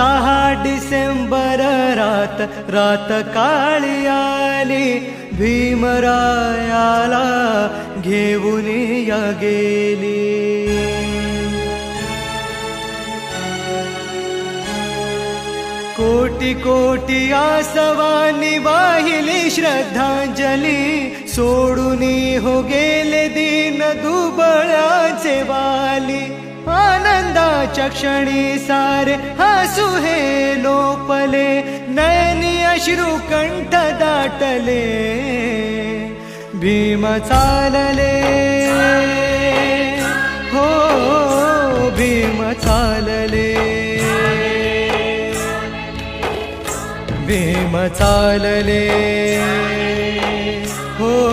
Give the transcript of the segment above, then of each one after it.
सहा डिसेंबर रात रात काळी आली भीमरायाला घेऊन या गेली. कोटी कोटी आसवानी वाहिली श्रद्धांजली सोडून हो गेले दिन दुबळाचे वाली. आनंदाच्या क्षणी सारे हसू हे लोपले. नयनी अश्रू कंठ दाटले. भीम चालले. हो भीम चालले. भीम चालले. हो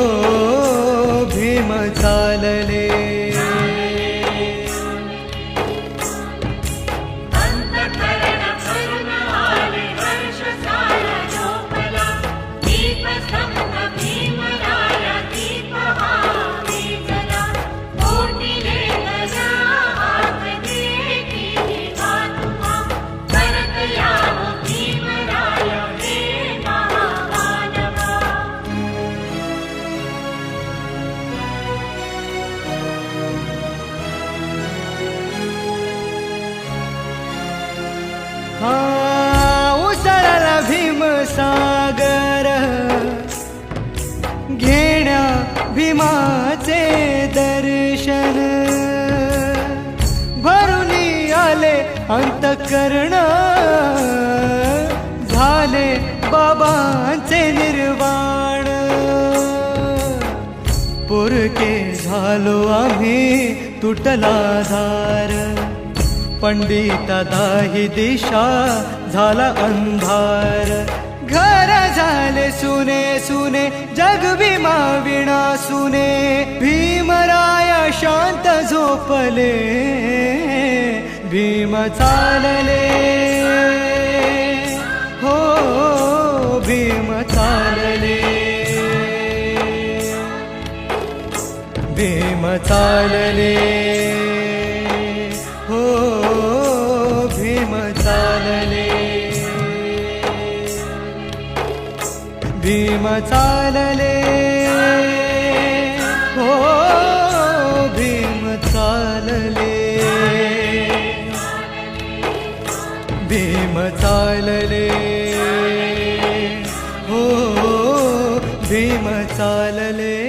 हा उसळला भीम सागर. घेण्या भीमाचे दर्शन. भरून आले अंतकरण. झाले बाबांचे निर्वाण. पुरके झालो आम्ही तुटला धार. पंडित दाही दिशा झाला अंधार. घर झाले सुने सुने जग विमा विणा सुने. भीमराया शांत झोपले भीम चालले. हो, हो भीम चालले. भीम चालले. भीम चालले. हो भीम चालले. भीम चालले. हो भीम चालले.